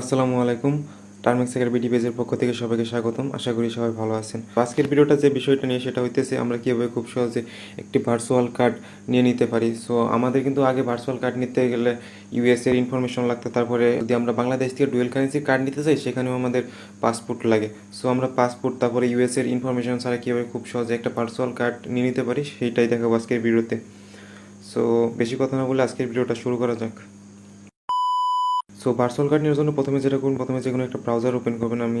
আসসালামু আলাইকুম। টার্মিক্স এর বিডি পেজের পক্ষ থেকে সবাইকে স্বাগতম। আশা করি সবাই ভালো আছেন। আজকের ভিডিওটা যে বিষয়টা নিয়ে সেটা হইতেছে, আমরা কীভাবে খুব সহজে একটি ভার্চুয়াল কার্ড নিয়ে নিতে পারি। সো আমাদের কিন্তু আগে ভার্চুয়াল কার্ড নিতে গেলে ইউএস এর ইনফরমেশন লাগতো। তারপরে যদি আমরা বাংলাদেশ থেকে ডুয়েল কারেন্সি কার্ড নিতে চাই, সেখানেও আমাদের পাসপোর্ট লাগে। সো আমরা পাসপোর্ট তারপরে ইউএস এর ইনফরমেশন ছাড়া কীভাবে খুব সহজে একটা ভার্চুয়াল কার্ড নিয়ে নিতে পারি, সেইটাই দেখাবো আজকের ভিডিওতে। সো বেশি কথা না বলে আজকের ভিডিওটা শুরু করা যাক। সো ভার্চুয়াল কার্ড নেওয়ার জন্য প্রথমে যেটা করুন, প্রথমে যে কোনো একটা ব্রাউজার ওপেন করবেন, আমি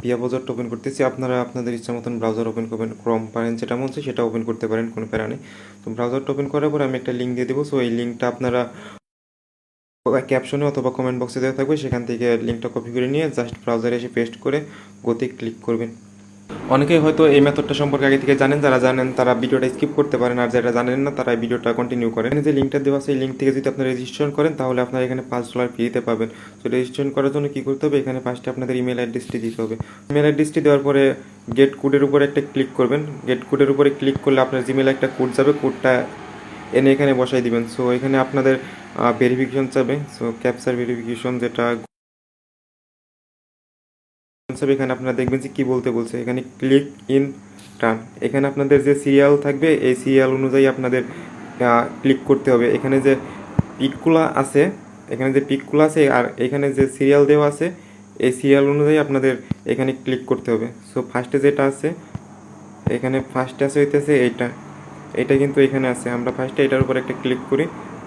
পিয়া ব্রাউজারটা ওপেন করতেছি। আপনারা আপনাদের ইচ্ছা মতন ব্রাউজার ওপেন করবেন ক্রম পারেন, যেটা মন সেটা ওপেন করতে পারেন, কোনো প্যারা নেই। তো ব্রাউজারটা ওপেন করার পর আমি একটা লিঙ্ক দিয়ে দেবো। সো এই লিঙ্কটা আপনারা ক্যাপশনে অথবা কমেন্ট বক্সে দেওয়া থাকবে। সেখান থেকে লিঙ্কটা কপি করে নিয়ে জাস্ট ব্রাউজারে এসে পেস্ট করে গতি ক্লিক করবেন। অনেকেই হয়তো এই মেথডটা সম্পর্কে আগে থেকে জানেন, যারা জানেন তারা ভিডিওটা স্কিপ করতে পারেন, আর যারা জানেন না তারা ভিডিওটা কন্টিনিউ করেন। যে লিঙ্কটা দেওয়া সেই লিঙ্ক থেকে যদি আপনারা রেজিস্ট্রেশন করেন, তাহলে আপনারা এখানে পাঁচ ডলার ফ্রিতে পাবেন। তো রেজিস্ট্রেশন করার জন্য কী করতে হবে? এখানে পাঁচটা আপনাদের ইমেল অ্যাড্রেসটি দিতে হবে। ইমেল অ্যাড্রেসটি দেওয়ার পরে গেট কোডের উপরে একটা ক্লিক করবেন। গেট কোডের উপরে ক্লিক করলে আপনার জিমেলে একটা কোড যাবে কোডটা এনে এখানে বসাই দিবেন। সো এখানে আপনাদের ভেরিফিকেশন চাবে। সো ক্যাপচার ভেরিফিকেশন যেটা হিসাবে এখানে আপনারা দেখবেন যে কী বলতে বলছে। এখানে ক্লিক ইন টার্ন এখানে আপনাদের যে সিরিয়াল থাকবে, এই সিরিয়াল অনুযায়ী আপনাদের ক্লিক করতে হবে। এখানে যে পিকগুলা আছে, এখানে যে পিকগুলো আছে আর এখানে যে সিরিয়াল দেওয়া আছে, এই সিরিয়াল অনুযায়ী আপনাদের এখানে ক্লিক করতে হবে। সো ফার্স্টে যেটা আছে, এখানে ফার্স্টে আছে হইতেছে এইটা। এটা কিন্তু এখানে আছে। আমরা ফার্স্টে এটার উপর একটা ক্লিক করি।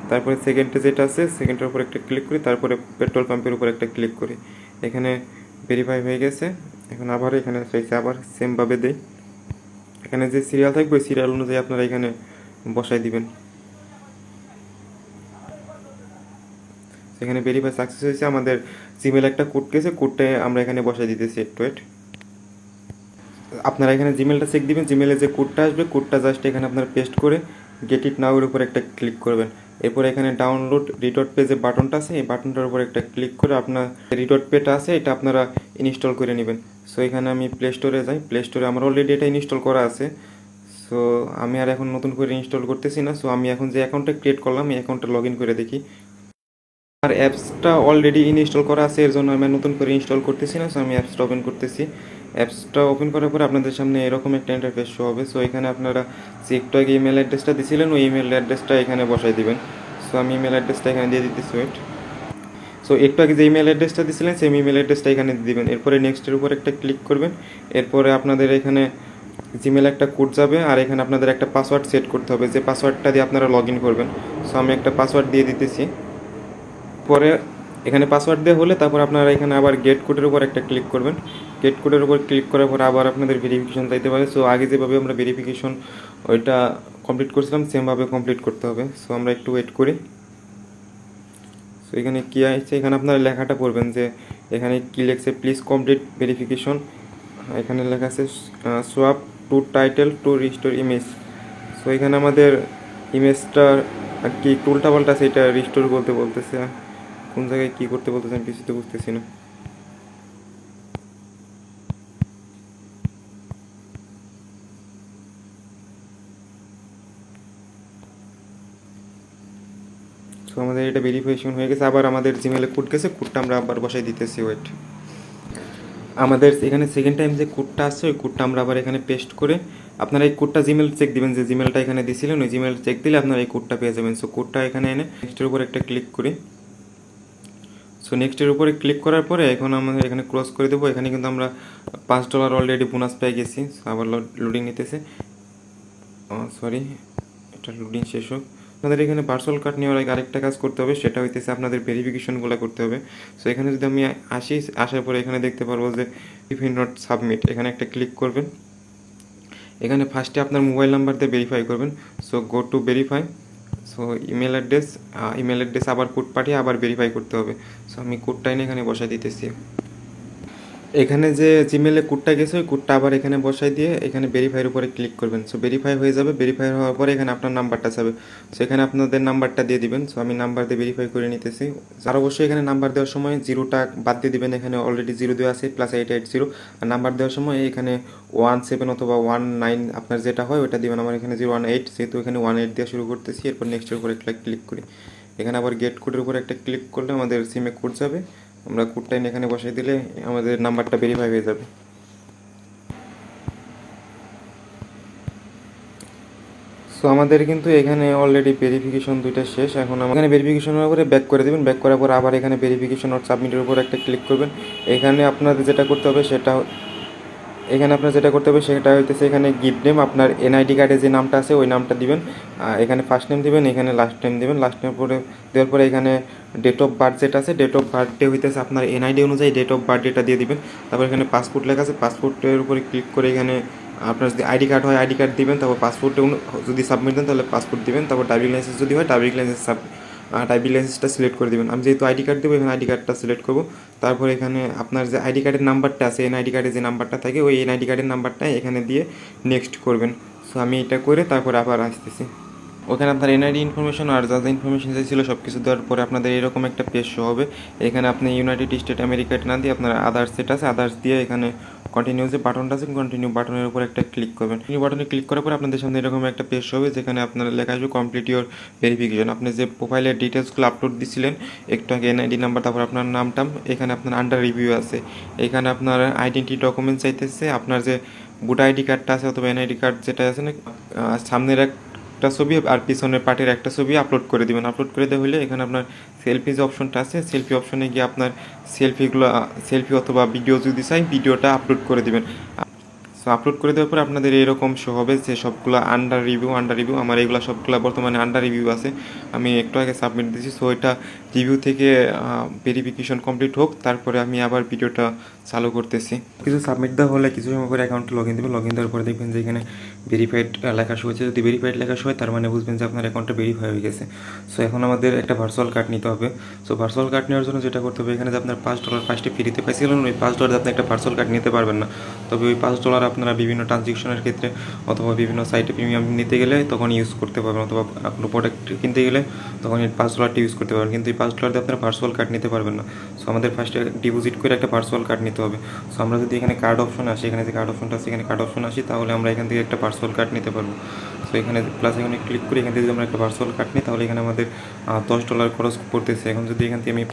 তারপরে সেকেন্ডে যেটা আছে সেকেন্ডের উপর একটা ক্লিক করি। তারপরে পেট্রোল পাম্পের উপর একটা ক্লিক করি। এখানে ভেরিফাই হয়ে গেছে। এখন আবার এখানে চাইছে আবার সেমভাবে দেই। এখানে যে সিরিয়াল থাকবে ওই সিরিয়াল অনুযায়ী আপনারা এখানে বসাই দিবেন। এখানে ভেরিফাই সাকসেস হয়েছে, আমাদের জিমেল একটা কোড গেছে কোডটা আমরা এখানে বসাই দিতেছি, একটু ওয়েট আপনারা এখানে জিমেলটা চেক দিবেন জিমেলে যে কোডটা আসবে কোডটা জাস্ট এখানে আপনারা পেস্ট করে গেট ইট নাও এর উপর একটা ক্লিক করবেন। এরপর এখানে ডাউনলোড রিডট পে যে বাটনটা আছে, এই বাটনটার উপর একটা ক্লিক করে আপনার রিডট পেটা আছে, এটা আপনারা ইনস্টল করে নেবেন। সো এখানে আমি প্লে স্টোরে যাই প্লে স্টোরে আমার অলরেডি এটা ইনস্টল করা আছে। সো আমি আর এখন নতুন করে ইনস্টল করতেছি না সো আমি এখন যে অ্যাকাউন্টটা ক্রিয়েট করলাম, এই অ্যাকাউন্টটা লগ ইন করে দেখি। আর অ্যাপসটা অলরেডি ইনস্টল করা আছে, এর জন্য আমি নতুন করে ইনস্টল করতেছি না সো আমি অ্যাপসটা ওপেন করতেছি। অ্যাপসটা ওপেন করার পরে আপনাদের সামনে এরকম একটা ইন্টারফেস শো হবে। সো এখানে আপনারা যে একটু আগে ইমেল অ্যাড্রেসটা দিয়েছিলেন ওই ইমেল অ্যাড্রেসটা এখানে বসাই দিবেন। আমি ইমেল অ্যাড্রেসটা এখানে দিয়ে দিতেছি ওয়েট সো একটু আগে যে ইমেল অ্যাড্রেসটা দিয়েছিলেন সেই ইমেল অ্যাড্রেসটা এখানে দিয়ে দিবেন। এরপরে নেক্সটের উপর একটা ক্লিক করবেন। এরপরে আপনাদের এখানে জিমেল একটা কোড যাবে, আর এখানে আপনাদের একটা পাসওয়ার্ড সেট করতে হবে। যে পাসওয়ার্ডটা দিয়ে আপনারা লগ ইন করবেন। সো আমি একটা পাসওয়ার্ড দিয়ে দিতেছি। পরে এখানে পাসওয়ার্ড দেওয়া হলে তারপর আপনারা এখানে আবার গেট কোডের উপর একটা ক্লিক করবেন। গেট কোডের উপর ক্লিক করার পর আবার আপনাদের ভেরিফিকেশন চাইতে পারে। সো আগে যেভাবে আমরা ভেরিফিকেশন ওইটা কমপ্লিট করছিলাম সেমভাবে কমপ্লিট করতে হবে। সো আমরা একটু ওয়েট করি। সো এখানে কী আসছে এখানে আপনারা লেখাটা পড়বেন যে, এখানে কী লেখছে? প্লিজ কমপ্লিট ভেরিফিকেশন এখানে লেখা আছে swap to title to restore image so এখানে আমাদের ইমেজটা আর কি টুলটা পাল্টা সেটা রিস্টোর বলতে বলতেছে। কোন জায়গায় কী করতে বলতেছে, আমি কিছুতে বুঝতেছি না। সো আমাদের এটা ভেরিফিকেশন হয়ে গেছে, আবার আমাদের জিমেলে কোড গেছে কোডটা আমরা আবার বসাই দিতেছি ওয়েট আমাদের এখানে সেকেন্ড টাইম যে কোডটা আসছে, ওই কোডটা আমরা আবার এখানে পেস্ট করে আপনারা এই কোডটা জিমেল চেক দিবেন, যে জিমেলটা এখানে দিছিলেন, ওই জিমেল চেক দিলে আপনারা এই কোডটা পেয়ে যাবেন। সো কোডটা এখানে এনে নেক্সটের উপর একটা ক্লিক করি। সো নেক্সটের উপরে ক্লিক করার পরে এখন আমাদের এখানে ক্রস করে দেবো, এখানে কিন্তু আমরা পাঁচ ডলার অলরেডি বোনাস পেয়ে গেছি। আবার লোডিং নিতেছে। সরি এটা লোডিং শেষ হোক। আপনাদের এখানে পার্সেল কার্ড নেওয়ার আগে আরেকটা কাজ করতে হবে, সেটা হইতেছে আপনাদের ভেরিফিকেশনগুলো করতে হবে। সো এখানে যদি আমি আসি, আসার পরে এখানে দেখতে পারব যে ইফ ইন নট সাবমিট এখানে একটা ক্লিক করবেন। এখানে ফার্স্টে আপনার মোবাইল নাম্বার দিয়ে ভেরিফাই করবেন। So go to verify so email address email address আবার কোড পাঠিয়ে আবার ভেরিফাই করতে হবে। সো আমি কোডটা এনে এখানে বসাই দিতেছি। এখানে যে জিমেলে কোডটা গেছে, ওই কোডটা আবার এখানে বসাই দিয়ে এখানে ভেরিফাইয়ের উপরে ক্লিক করবেন। সো ভেরিফাই হয়ে যাবে ভেরিফাই হওয়ার পরে এখানে আপনার নাম্বারটা যাবে সো এখানে আপনাদের নাম্বারটা দিয়ে দিবেন। সো আমি নাম্বার দিয়ে ভেরিফাই করে নিতেছি। আর অবশ্যই এখানে নাম্বার দেওয়ার সময় জিরোটা বাদ দিয়ে দিবেন। এখানে অলরেডি জিরো দেওয়া আছে প্লাস এইট এইট জিরো আর নাম্বার দেওয়ার সময় এখানে ওয়ান সেভেন অথবা ওয়ান নাইন আপনার যেটা হয় ওটা দিবেন। আমার এখানে জিরো ওয়ান এইট যেহেতু এখানে ওয়ান এইট দিয়ে শুরু করতেছি, এরপর নেক্সটের উপরে ক্লিক করি। এখানে আবার গেট কোডের উপরে একটা ক্লিক করলে আমাদের সিমে কোড যাবে। আমরা কোডটা এনে এখানে বসাই দিলে আমাদের নাম্বারটা ভেরিফাই হয়ে যাবে। সো আমাদের কিন্তু এখানে অলরেডি ভেরিফিকেশন দুইটা শেষ। এখন এখানে ভেরিফিকেশনের উপরে ব্যাক করে দেবেন। ব্যাক করার পর আবার এখানে ভেরিফিকেশন আর সাবমিটের উপর একটা ক্লিক করবেন। এখানে আপনাদের যেটা করতে হবে সেটা এখানে আপনার যেটা করতে হবে সেটা হইতেছে এখানে গিফট নেম আপনার এনআইডি কার্ডে যে নামটা আছে ওই নামটা দিবেন। এখানে ফার্স্ট নেম দিবেন, এখানে লাস্ট নেম দিবেন। লাস্ট নেম পরে দেওয়ার পরে এখানে ডেট অফ বার্থ যেটা আছে ডেট অফ বার্থডে হইতেছে আপনার এনআইডি অনুযায়ী ডেট অফ বার্থডেটা দিয়ে দিবেন। তারপর এখানে পাসপোর্ট লেখা আছে পাসপোর্টের উপরে ক্লিক করে এখানে আপনার যদি আইডি কার্ড হয় আইডি কার্ড দিবেন, তারপর পাসপোর্টে যদি সাবমিট দেন তাহলে পাসপোর্ট দিবেন। তারপর ড্রাইভিং লাইসেন্স যদি হয় ড্রাইভিং লাইসেন্স সাব ড্রাইভিং লাইসেন্সটা সিলেক্ট করে দিবেন। আমি যেহেতু আইডি কার্ড দেবো, এখানে আইডি কার্ডটা সিলেক্ট করব। তারপর এখানে আপনার যে আইডি কার্ডের নাম্বারটা আছে এন আইডি কার্ডে যে নাম্বারটা থাকে, ওই এন আইডি কার্ডের নাম্বারটা এখানে দিয়ে নেক্সট করবেন। সো আমি এটা করে তারপর আবার আসতেছি। ওখানে আপনার এনআইডি ইনফরমেশন আর যা যা ইনফরমেশন ছিল সব কিছু দেওয়ার পরে আপনাদের এরকম একটা পেজ শো হবে। এখানে আপনি ইউনাইটেড স্টেট আমেরিকাটা না দিয়ে আপনার আদার্স সেট আছে আদার্স দিয়ে এখানে কন্টিনিউ যে বাটনটা আছে কন্টিনিউ বাটনের উপর একটা ক্লিক করবেন। এই বাটনে ক্লিক করার পর আপনাদের সামনে এরকম একটা পেজ হবে, যেখানে আপনার লেখা আসবে কমপ্লিট ইউর ভেরিফিকেশন আপনি যে প্রোফাইলের ডিটেলসগুলো আপলোড দিছিলেন, একটু আগে এনআইডি নাম্বার তারপর আপনার নামটাম এখানে আপনার আন্ডার রিভিউ আছে। এখানে আপনার আইডেন্টি ডকুমেন্ট চাইতেছে, আপনার যে ভোটার আইডি কার্ডটা আছে অথবা এনআইডি কার্ড যেটা আছে না সামনের একটা ছবি আর পিছনের পার্টের একটা ছবি আপলোড করে দিবেন। আপলোড করে দেওয়া হলে এখানে আপনার সেলফি যে অপশনটা আছে সেলফি অপশনে গিয়ে আপনার সেলফিগুলো সেলফি অথবা ভিডিও যদি চাই ভিডিওটা আপলোড করে দিবেন। সো আপলোড করে দেওয়ার পর আপনাদের এরকম শো হবে যে সবগুলো আন্ডার রিভিউ আন্ডার রিভিউ আমার এগুলো সবগুলো বর্তমানে আন্ডার রিভিউ আছে। আমি একটু আগে সাবমিট দিয়েছি সো এটা রিভিউ থেকে ভেরিফিকেশন কমপ্লিট হোক, তারপরে আমি আবার ভিডিওটা চালু করতেছি। কিছু সাবমিট দেওয়া হলে কিছু সময় পরে অ্যাকাউন্টে লগ ইন দেবেন। লগ ইন দেওয়ার পরে দেখবেন যে এখানে ভেরিফাইড লেখা শো হচ্ছে যদি ভেরিফাইড লেখা শো হয়, তার মানে বুঝবেন যে আপনার অ্যাকাউন্টটা ভেরিফাই হয়ে গেছে। সো এখন আমাদের একটা ভার্চুয়াল কার্ড নিতে হবে। সো ভার্চুয়াল কার্ড নেওয়ার জন্য যেটা করতে হবে, এখানে যে আপনার পাঁচ ডলার ফার্স্টে ফ্রিতে পাইছিলেন, ওই পাঁচ ডলার আপনি একটা ভার্চুয়াল কার্ড নিতে পারবেন না। তবে ওই পাঁচ ডলার আপনারা বিভিন্ন ট্রানজেকশনের ক্ষেত্রে অথবা বিভিন্ন সাইটে প্রিমিয়াম নিতে গেলে তখন ইউজ করতে পারবেন, অথবা কোনো প্রোডাক্ট কিনতে গেলে তখন এই পাঁচ ডলারটি ইউজ করতে পারবেন। কিন্তু এই পাঁচ ডলার দিয়ে আপনারা ভার্চুয়াল কার্ড নিতে পারবেন না। সো আমাদের ফার্স্টে ডিপোজিট করে একটা ভার্চুয়াল কার্ড নিতে হবে। সো আমরা যদি এখানে কার্ড অপশন আসি, এখানে যে কার্ড অপশনটা আছে, এখানে কার্ড অপশন আসি, তাহলে আমরা এখান থেকে একটা ভার্চুয়াল কার্ড নিতে পারব। তো এখানে প্লাস এখানে ক্লিক করে এখান থেকে যদি আমরা একটা ভার্চুয়াল কার্ড নিই, তাহলে এখানে আমাদের দশ ডলার খরচ পড়তেছে। এখন যদি এখান থেকে আমি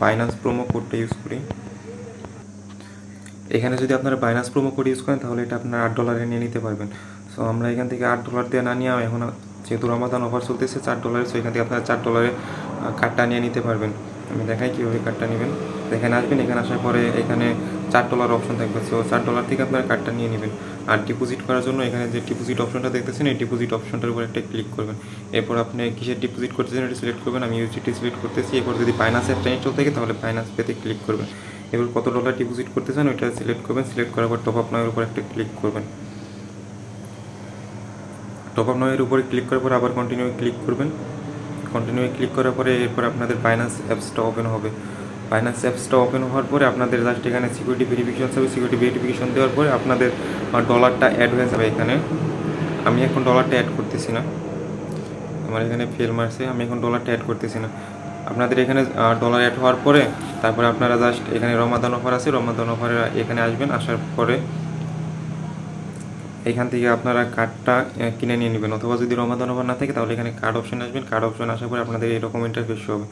ফাইন্যান্স প্রোমো কোডটা ইউজ করি, এখানে যদি আপনারা বাইনাস প্রোমো কোড ইউজ করেন, তাহলে এটা আপনারা আট ডলারে নিয়ে নিতে পারবেন। সো আমরা এখান থেকে আট ডলার দিয়ে না নিয়ে এখন, যেহেতু রমাদান অফার চলতেছে, চার ডলারে সো এখান থেকে আপনারা চার ডলারে কার্ডটা নিয়ে নিতে পারবেন। আমি দেখাই কীভাবে কার্ডটা নেবেন। এখানে আসবেন, এখানে আসার পরে এখানে চার ডলার অপশন থাকবে। সো চার ডলার থেকে আপনারা কার্ডটা নিয়ে নেবেন। আর ডিপোজিট করার জন্য এখানে যে ডিপোজিট অপশনটা দেখতেছেন, এই ডিপোজিট অপশনটার উপর একটা ক্লিক করবেন। এরপর আপনি কিসের ডিপোজিট করতেছেন এটা সিলেক্ট করবেন। আমি ইউজিটি সিলেক্ট করতেছি। এরপর যদি ফাইন্যান্স অ্যাপটা ইনস্টল থাকে, তাহলে ফাইন্যান্স পেতে ক্লিক করবেন। এবার কত ডলার ডিপোজিট করতে চান ওইটা সিলেক্ট করবেন। সিলেক্ট করার পর টপ আপ নয়ের উপর একটা ক্লিক করবেন। টপ আপ নয়ের উপরে ক্লিক করার পর আবার কন্টিনিউ ক্লিক করবেন। কন্টিনিউ ক্লিক করার পরে এরপর আপনাদের ফাইন্যান্স অ্যাপসটা ওপেন হবে। ফাইন্যান্স অ্যাপসটা ওপেন হওয়ার পরে আপনাদের জাস্ট এখানে সিকিউরিটি ভেরিফিকেশন হবে সিকিউরিটি ভেরিফিকেশন দেওয়ার পরে আপনাদের ডলারটা অ্যাড হয়ে যাবে এখানে। আমি এখন ডলারটা অ্যাড করতেছি না। আমার এখানে ফেল মারছে, আমি এখন ডলারটা অ্যাড করতেছি না। আপনাদের এখানে ডলার অ্যাড হওয়ার পরে তারপরে আপনারা জাস্ট এখানে রমাদান অফার আছে রমাদান অফারে এখানে আসবেন, আসার পরে এখান থেকে আপনারা কার্ডটা কিনে নিয়ে নেবেন। অথবা যদি রমাদান অফার না থাকে তাহলে এখানে কার্ড অপশন আসবেন। কার্ড অপশন আসার পরে আপনাদের এরকম ইন্টারফেস হবে।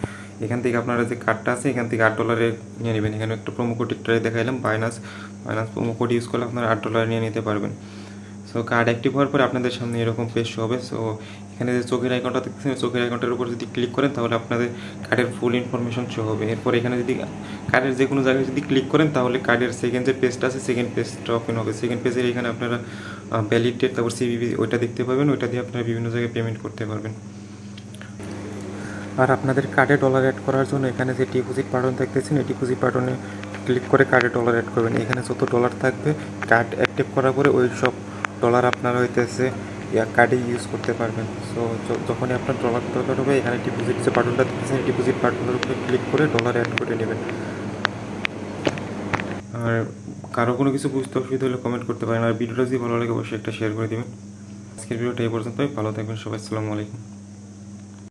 এখান থেকে আপনারা যে কার্ডটা আছে, এখান থেকে আট ডলারে নিয়ে নেবেন। এখানে একটা প্রোমো কোড একটা দেখাইলাম Binance Binance promo code use করলে আপনারা আট ডলার নিয়ে নিতে পারবেন। সো কার্ড অ্যাক্টিভ হওয়ার পরে আপনাদের সামনে এরকম পেজ হবে। সো এখানে যে চোখের আইকনটা দেখতেছেন চোখের আইকনটার উপর যদি ক্লিক করেন, তাহলে আপনাদের কার্ডের ফুল ইনফরমেশন শো হবে। এরপর এখানে যদি কার্ডের যে কোনো জায়গায় যদি ক্লিক করেন, তাহলে কার্ডের সেকেন্ড যে পেজটা আছে সেকেন্ড পেজটা ওপেন হবে। সেকেন্ড পেজের এখানে আপনারা ভ্যালিড ডেট তারপর সিভিভি ওইটা দেখতে পাবেন। ওইটা দিয়ে আপনারা বিভিন্ন জায়গায় পেমেন্ট করতে পারবেন। আর আপনাদের কার্ডে ডলার অ্যাড করার জন্য এখানে যে ডিপোজিট বাটন দেখতেছেন, এই ডিপোজিট বাটনে ক্লিক করে কার্ডে ডলার অ্যাড করবেন। এখানে যত ডলার থাকবে কার্ড অ্যাক্টিভ করার পরে ওই সব ডলার আপনার হইতেছে কার্ডে ইউজ করতে পারবেন। সো যখনই আপনার ডলার দরকার হবে, এখানে ডিপোজিট যে বাটনটা দেখতেছেন ডিপোজিট বাটনের উপরে ক্লিক করে ডলার অ্যাড করে নেবেন। আর কারও কোনো কিছু বুঝতে অসুবিধা হলে কমেন্ট করতে পারেন। আর ভিডিওটা যদি ভালো লাগে, অবশ্যই একটা শেয়ার করে দেবেন। আজকের ভিডিওটা এই পর্যন্তই। ভালো থাকবেন সবাই। আসসালামু আলাইকুম।